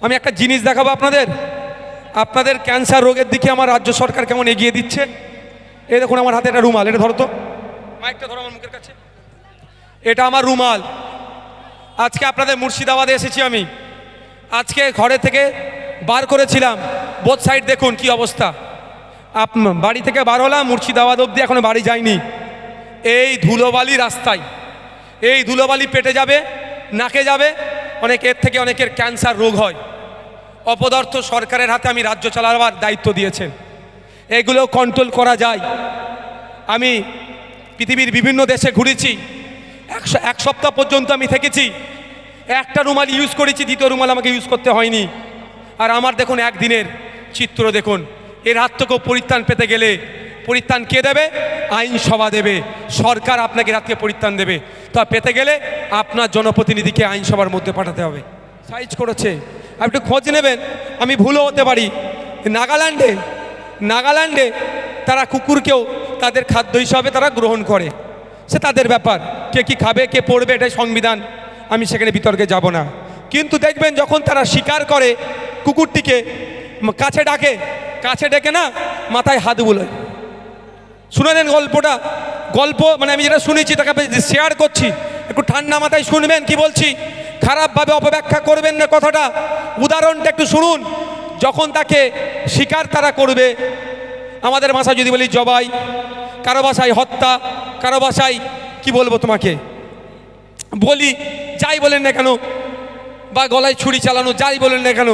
আমি একটা জিনিস দেখাবো আপনাদের। আপনাদের ক্যান্সার রোগের দিকে আমার রাজ্য সরকার কেমন এগিয়ে দিচ্ছে? এই দেখুন, আমার হাতে একটা রুমাল, এটা ধরো তো। মাইকটা ধরো আমার মুখের কাছে। এটা আমার রুমাল। আজকে আপনাদের মুর্শিদাবাদে এসেছি আমি। আজকে ঘরে থেকে বার করেছিলাম। বোথ সাইড দেখুন কি অবস্থা। আপ, বাড়ি থেকে বার হলাম, মুর্শিদাবাদ অবধি এখনও বাড়ি যায়নি এই ধুলোবালি রাস্তায়। এই ধুলোবালি পেটে যাবে, নাকে যাবে অনেক এর থেকে অনেকের ক্যান্সার রোগ হয়। অপদার্থ সরকারের হাতে আমি রাজ্য চালাবার দায়িত্ব দিয়েছেন। এগুলো কন্ট্রোল করা যায়। আমি পৃথিবীর বিভিন্ন দেশে ঘুরেছি। এক স- এক সপ্তাহ পর্যন্ত আমি থেকেছি। একটা রুমাল ইউজ করেছি, দ্বিতীয় রুমাল আমাকে ইউজ করতে হয়নি। আর আমার দেখুন একদিনের চিত্র দেখুন। এর হাত থেকেও পরিত্রাণ পেতে গেলে পরিত্রাণ কে দেবে? আইনসভা দেবে। সরকার আপনাকে রাতকে পরিত্রাণ দেবে। তা পেতে গেলে আপনার জনপ্রতিনিধিকে আইনসভার মধ্যে পাঠাতে হবে। সাইজ করেছে। আপনি একটু খোঁজ নেবেন। আমি ভুলও হতে পারি। নাগাল্যান্ডে নাগাল্যান্ডে তারা কুকুরকেও তাদের খাদ্য হিসাবে তারা গ্রহণ করে। সে তাদের ব্যাপার। কে কি খাবে, কে পড়বে, এটাই সংবিধান। আমি সেখানে বিতর্কে যাব না। কিন্তু দেখবেন যখন তারা শিকার করে কুকুরটিকে, কাছে ডাকে, কাছে ডেকে না, মাথায় হাত বুলোয়। শুনে নেন গল্পটা। গল্প মানে আমি যেটা শুনেছি, তাকে শেয়ার করছি, একটু ঠান্ডা মাথায় শুনবেন, কি বলছি? খারাপভাবে অপব্যাখ্যা করবেন না কথাটা। উদাহরণটা একটু শুনুন। যখন তাকে শিকার তারা করবে, আমাদের ভাষায় যদি বলি জবাই, কারও ভাষায় হত্যা, কারও ভাষায়, কি বলব তোমাকে? বলি, যাই বলেন না কেন, বা গলায় ছুরি চালানো, যাই বলেন না কেন,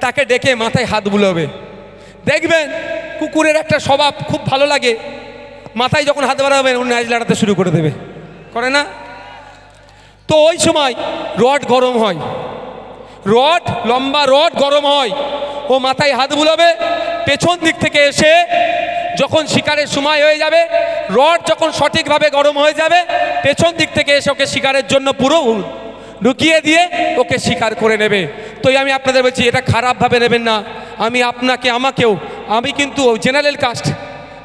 তাকে ডেকে মাথায় হাত বুলোবে। দেখবেন, কুকুরের একটা স্বভাব খুব ভালো লাগে। মাথায় যখন হাত বাড়াবেন অন্য আজ লাড়াতে শুরু করে দেবে। করে না? তো ওই সময় রড গরম হয়। রড, লম্বা রড গরম হয়। ও মাথায় হাত বুলাবে, পেছন দিক থেকে এসে যখন শিকারের সময় হয়ে যাবে, রড যখন সঠিকভাবে গরম হয়ে যাবে, পেছন দিক থেকে এসে ওকে শিকারের জন্য পুরো ঢুকিয়ে দিয়ে ওকে শিকার করে নেবে। তো আমি আপনাদের বলছি, এটা খারাপভাবে নেবেন না। আমি আপনাকে, আমাকেও, আমি কিন্তু জেনারেল কাস্ট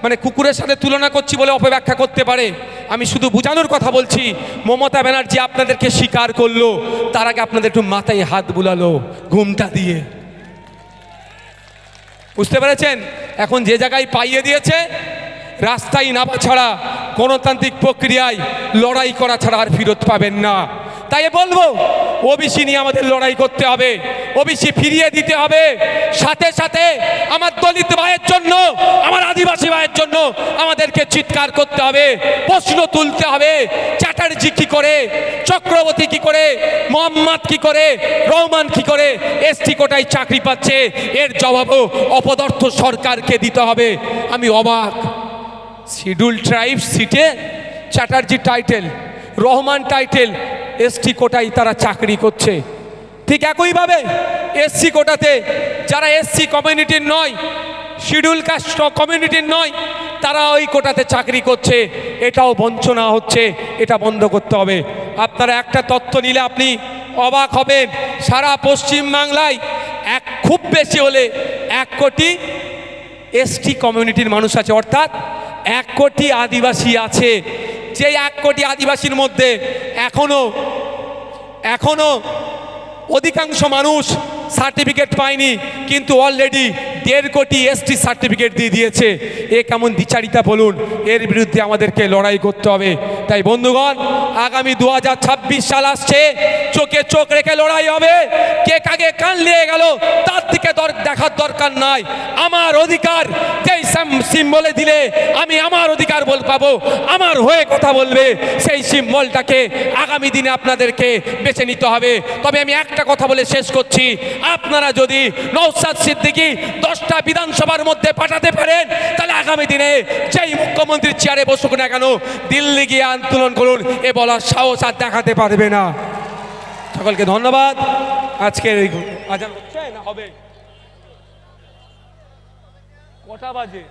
মানে কুকুরের সাথে তুলনা করছি বলে অপব্যাখ্যা করতে পারে। আমি শুধু বোঝানোর কথা বলছি, মমতা ব্যানার্জি আপনাদেরকে স্বীকার করল, তার আগে আপনাদের একটু মাথায় হাত বুলালো, ঘুমটা দিয়ে। বুঝতে পেরেছেন? এখন যে জায়গায় পাইয়ে দিয়েছে, রাস্তায় নামা ছাড়া গণতান্ত্রিক প্রক্রিয়ায় লড়াই করা ছাড়া আর ফেরত পাবেন না। তাই বলব, ওবিসি নিয়ে আমাদের লড়াই করতে হবে, ওবিসি ফিরিয়ে দিতে হবে। সাথে সাথে আমার দলিত ভাইয়ের জন্য, আমার আদিবাসী ভাইয়ের জন্য আমাদেরকে চিৎকার করতে হবে, প্রশ্ন তুলতে হবে, চ্যাটার্জি কি করে, চক্রবর্তী কি করে, মোহাম্মদ কি করে, রহমান কি করে, এসটি কোটায় চাকরি পাচ্ছে, এর জবাবও অপদার্থ সরকারকে দিতে হবে। আমি অবাক। শিডিউল ট্রাইব সিটে Chatterjee title, Rahman title ST কোটায় তারা চাকরি করছে। ঠিক একইভাবে এসসি কোটাতে যারা এসসি কমিউনিটির নয়, শিডিউল কাস্ট কমিউনিটির নয়, তারা ওই কোটাতে চাকরি করছে। এটাও বঞ্চনা হচ্ছে, এটা বন্ধ করতে হবে। আপনারা একটা তথ্য নিলে আপনি অবাক হবেন, সারা পশ্চিম বাংলায় এক খুব বেশি হলে এক কোটি এসটি কমিউনিটির মানুষ আছে, অর্থাৎ এক কোটি আদিবাসী আছে। যে এক কোটি আদিবাসীর মধ্যে এখনও এখনও অধিকাংশ মানুষ সার্টিফিকেট পায়নি, কিন্তু অলরেডি দেড় কোটি এসটি সার্টিফিকেট দিয়ে দিয়েছে। এ কেমন বিচারিতা বলুন, এর বিরুদ্ধে আমাদেরকে লড়াই করতে হবে। তাই বন্ধুগণ, আগামী দু হাজার ছাব্বিশ সাল আসছে, চোখে চোখ রেখে লড়াই হবে। কে কাকে কান নিয়ে গেল, তার দিকে দেখার দরকার নাই। আমার অধিকার যেই সিম্বলে দিলে আমি আমার অধিকার বল পাবো। আমার হয়ে কথা বলবে, সেই সিম্বলটাকে আগামী দিনে আপনাদেরকে বেছে নিতে হবে। তবে আমি একটা কথা বলে শেষ করছি। আপনারা যদি নৌসাদ সিদ্দিকি দশটা বিধানসভার মধ্যে পাঠাতে পারেন, তাহলে আগামী দিনে যেই মুখ্যমন্ত্রীর চেয়ারে বসুক না কেন, দিল্লি গিয়ে আন্দোলন করুন, এ বলার সাহস আর দেখাতে পারবে না। সকলকে ধন্যবাদ। আজকের এই আজান হচ্ছে না হবে? কটা বাজে?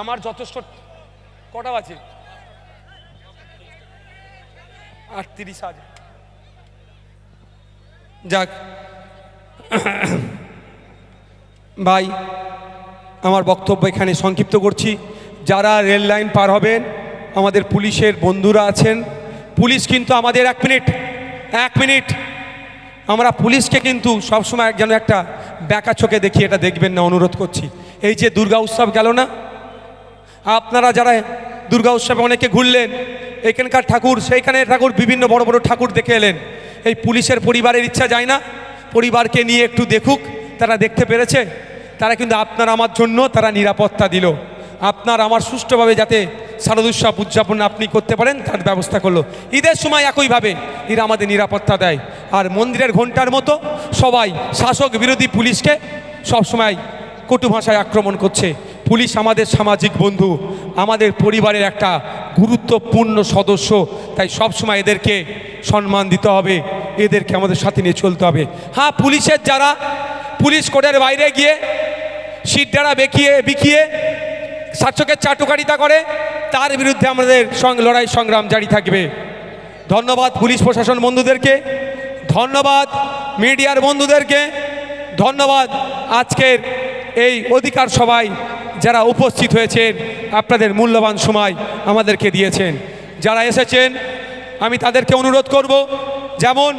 আমার যথেষ্ট কটা বাজে? আটত্রিশ হাজার। যাক। ভাই, আমার বক্তব্য এখানে সংক্ষিপ্ত করছি। যারা রেল লাইন পার হবেন, আমাদের পুলিশের বন্ধুরা আছেন পুলিশ কিন্তু আমাদের এক মিনিট এক মিনিট। আমরা পুলিশকে কিন্তু সবসময় যেন একটা ব্যাকা চোখে দেখি, এটা দেখবেন না, অনুরোধ করছি। এই যে দুর্গা উৎসব গেল না? আপনারা যারা দুর্গা উৎসবে অনেকে ঘুরলেন, এখানকার ঠাকুর, সেইখানে ঠাকুর, বিভিন্ন বড় বড় ঠাকুর দেখে এলেন। এই পুলিশের পরিবারের ইচ্ছা যায় না? পরিবারকে নিয়ে একটু দেখুক, তারা দেখতে পেরেছে? তারা কিন্তু আপনার আমার জন্য, তারা নিরাপত্তা দিল। আপনার, আমার সুষ্ঠুভাবে যাতে শারদোৎসব উদযাপন আপনি করতে পারেন, তার ব্যবস্থা করল। ঈদের সময় একইভাবে এরা আমাদের নিরাপত্তা দেয়। আর মন্দিরের ঘণ্টার মতো সবাই, শাসক বিরোধী পুলিশকে সবসময় কটু ভাষায় আক্রমণ করছে। পুলিশ আমাদের সামাজিক বন্ধু, আমাদের পরিবারের একটা গুরুত্বপূর্ণ সদস্য, তাই সবসময় এদেরকে সম্মান দিতে হবে, এদেরকে আমাদের সাথে নিয়ে চলতে হবে। হ্যাঁ পুলিশের যারা, পুলিশ কোর্টের বাইরে গিয়ে, সিট সিটডারা বেঁকিয়ে, বিকিয়ে শাসকের চাটুকারিতা করে, তার বিরুদ্ধে আমাদের সঙ্গে লড়াই সংগ্রাম জারি থাকবে। ধন্যবাদ পুলিশ প্রশাসন বন্ধুদেরকে, ধন্যবাদ মিডিয়ার বন্ধুদেরকে, ধন্যবাদ আজকের এই অধিকার সভায় যারা উপস্থিত হয়েছেন, আপনাদের মূল্যবান সময় আমাদেরকে দিয়েছেন। যারা এসেছেন, আমি তাদেরকে অনুরোধ করব, যেমন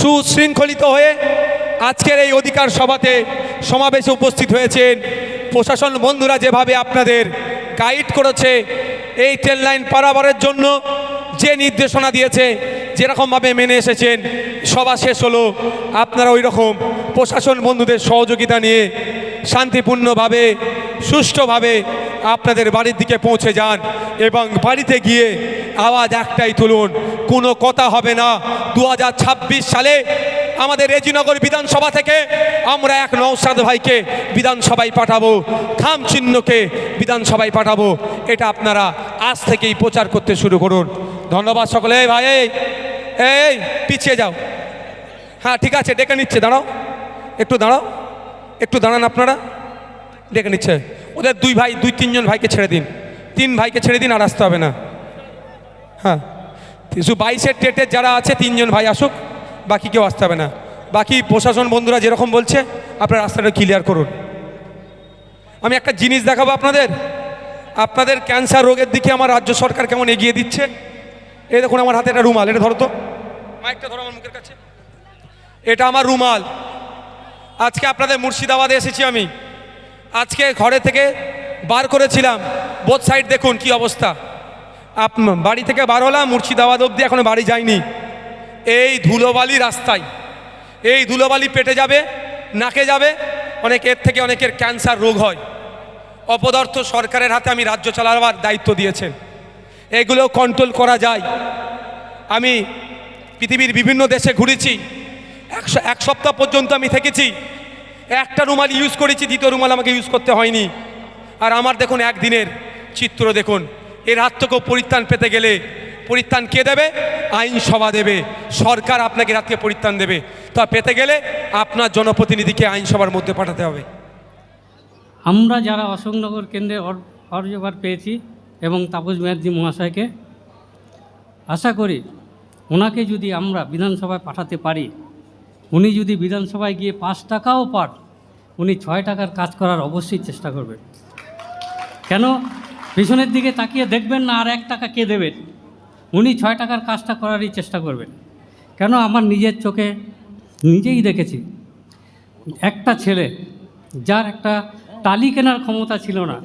সুশৃঙ্খলিত হয়ে আজকের এই অধিকার সভাতে সমাবেশে উপস্থিত হয়েছেন প্রশাসন বন্ধুরা যেভাবে আপনাদের গাইড করেছে এই ট্রেন লাইন পারাবারের জন্য যে নির্দেশনা দিয়েছে, যেরকমভাবে মেনে এসেছেন, সভা শেষ হলো। আপনারা ওই রকম প্রশাসন বন্ধুদের সহযোগিতা নিয়ে শান্তিপূর্ণভাবে, সুষ্ঠুভাবে আপনাদের বাড়ির দিকে পৌঁছে যান এবং বাড়িতে গিয়ে আওয়াজ একটাই তুলুন, কোনো কথা হবে না। দু হাজার ছাব্বিশ সালে আমাদের রেজিনগর বিধানসভা থেকে আমরা এক নৌসাদ ভাইকে বিধানসভায় পাঠাবো, খাম চিহ্নকে বিধানসভায় পাঠাবো। এটা আপনারা আজ থেকেই প্রচার করতে শুরু করুন। ধন্যবাদ সকলে। এই ভাই, এই পিছিয়ে যাও। হ্যাঁ ঠিক আছে, ডেকে নিচ্ছে, দাঁড়াও। একটু দাঁড়াও। একটু দাঁড়ান আপনারা। ডেকে নিচ্ছে। ওদের দুই ভাই, দুই তিনজন ভাইকে ছেড়ে দিন। তিন ভাইকে ছেড়ে দিন আর আসতে হবে না। হ্যাঁ শুধু বাইশের টেটের যারা আছে, তিনজন ভাই আসুক। বাকি কেউ আসতে হবে না। বাকি প্রশাসন বন্ধুরা যেরকম বলছে, আপনার রাস্তাটা ক্লিয়ার করুন। আমি একটা জিনিস দেখাবো আপনাদের। আপনাদের ক্যান্সার রোগের দিকে আমার রাজ্য সরকার কেমন এগিয়ে দিচ্ছে? এই দেখুন, আমার হাতে একটা রুমাল, এটা ধরো তো। মাইকটা ধরো আমার মুখের কাছে। এটা আমার রুমাল। আজকে আপনাদের মুর্শিদাবাদে এসেছি আমি। আজকে ঘরে থেকে বার করেছিলাম। বোথ সাইড দেখুন কি অবস্থা। আপ বাড়ি থেকে বার হলাম, মুর্শিদাবাদ অবধি এখনও বাড়ি যায়নি এই ধুলোবালি রাস্তায়, এই ধুলোবালি পেটে যাবে, নাকে যাবে, অনেক এর থেকে অনেকের ক্যান্সার রোগ হয়। অপদার্থ সরকারের হাতে আমি রাজ্য চালাবার দায়িত্ব দিয়েছেন। এগুলো কন্ট্রোল করা যায়। আমি পৃথিবীর বিভিন্ন দেশে ঘুরেছি। এক স- এক সপ্তাহ পর্যন্ত আমি থেকেছি। একটা রুমাল ইউজ করেছি, দ্বিতীয় রুমাল আমাকে ইউজ করতে হয়নি। আর আমার দেখুন একদিনের চিত্র দেখুন। এর হাত থেকেও পরিত্রাণ পেতে গেলে পরিত্রাণ কে দেবে? আইনসভা দেবে। সরকার আপনাকে রাতকে পরিত্রাণ দেবে। তা পেতে গেলে আপনার জনপ্রতিনিধিকে আইনসভার মধ্যে পাঠাতে হবে। আমরা যারা অশোকনগর কেন্দ্রে অর- পেয়েছি এবং তাপস ব্যানার্জি মহাশয়কে, আশা করি ওনাকে যদি আমরা বিধানসভায় পাঠাতে পারি, উনি যদি বিধানসভায় গিয়ে পাঁচ টাকাও পাঠ উনি ছয় টাকার কাজ করার অবশ্যই চেষ্টা করবেন। কেন? পিছনের দিকে তাকিয়ে দেখবেন না আর এক টাকা কে দেবেন? উনি ছয় টাকার কাজটা করারই চেষ্টা করবেন। কেন? আমার নিজের চোখে নিজেই দেখেছি, একটা ছেলে যার একটা টালি কেনার ক্ষমতা ছিল না,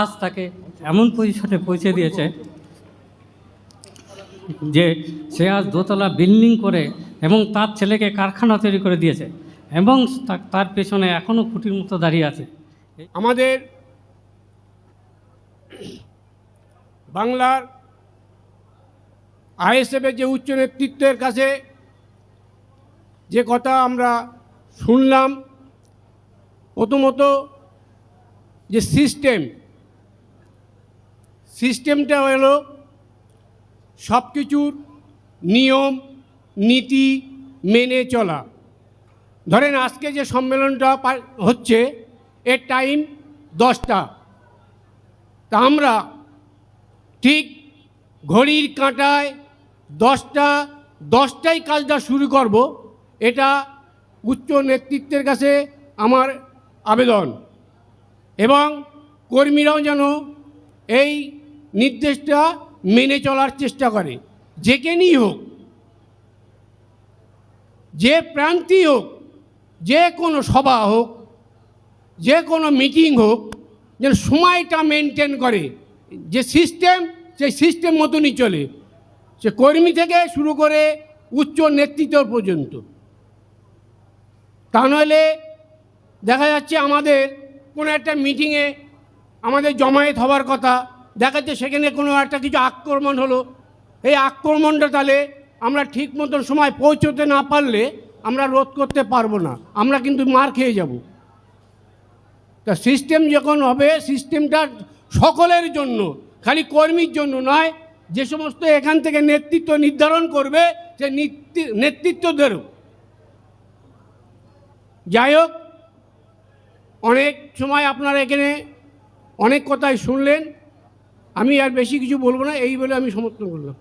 আজ তাকে এমন পজিশনে পৌঁছে দিয়েছে যে সে আজ দোতলা বিল্ডিং করে এবং তার ছেলেকে কারখানা তৈরি করে দিয়েছে এবং তার পেছনে এখনও খুঁটির মতো দাঁড়িয়ে আছে। আমাদের বাংলার আইএসএফের যে উচ্চ নেতৃত্বের কাছে যে কথা আমরা শুনলাম, প্রথমত যে সিস্টেম, সিস্টেমটা হলো সব কিছুর নিয়ম, নীতি মেনে চলা। ধরেন আজকে যে সম্মেলনটা হচ্ছে, এর টাইম দশটা। তা আমরা ঠিক ঘড়ির কাঁটায় দশটা, দশটাই কাজটা শুরু করব। এটা উচ্চ নেতৃত্বের কাছে আমার আবেদন। এবং কর্মীরাও যেন এই নির্দেশটা মেনে চলার চেষ্টা করে। যে যেখানেই হোক, যে প্রান্তিই হোক, যে কোনো সভা হোক, যে কোনো মিটিং হোক, যেন সময়টা মেনটেন করে। যে সিস্টেম, সেই সিস্টেম মতনই চলে। সে কর্মী থেকে শুরু করে উচ্চ নেতৃত্ব পর্যন্ত। তা নইলে দেখা যাচ্ছে আমাদের কোনো একটা মিটিংয়ে আমাদের জমায়েত হওয়ার কথা, দেখা যাচ্ছে সেখানে কোনো একটা কিছু আক্রমণ হলো। এই আক্রমণটা তাহলে আমরা ঠিক মতন সময় পৌঁছতে না পারলে আমরা রোধ করতে পারব না, আমরা কিন্তু মার খেয়ে যাব। তা সিস্টেম যখন হবে সিস্টেমটা সকলের জন্য, খালি কর্মীর জন্য নয় যে সমস্ত এখান থেকে নেতৃত্ব নির্ধারণ করবে, সে নেতৃত্ব ধরুক। যাই হোক, অনেক সময় আপনারা এখানে অনেক কথাই শুনলেন। আমি আর বেশি কিছু বলব না, এই বলে আমি সমর্থন করলাম।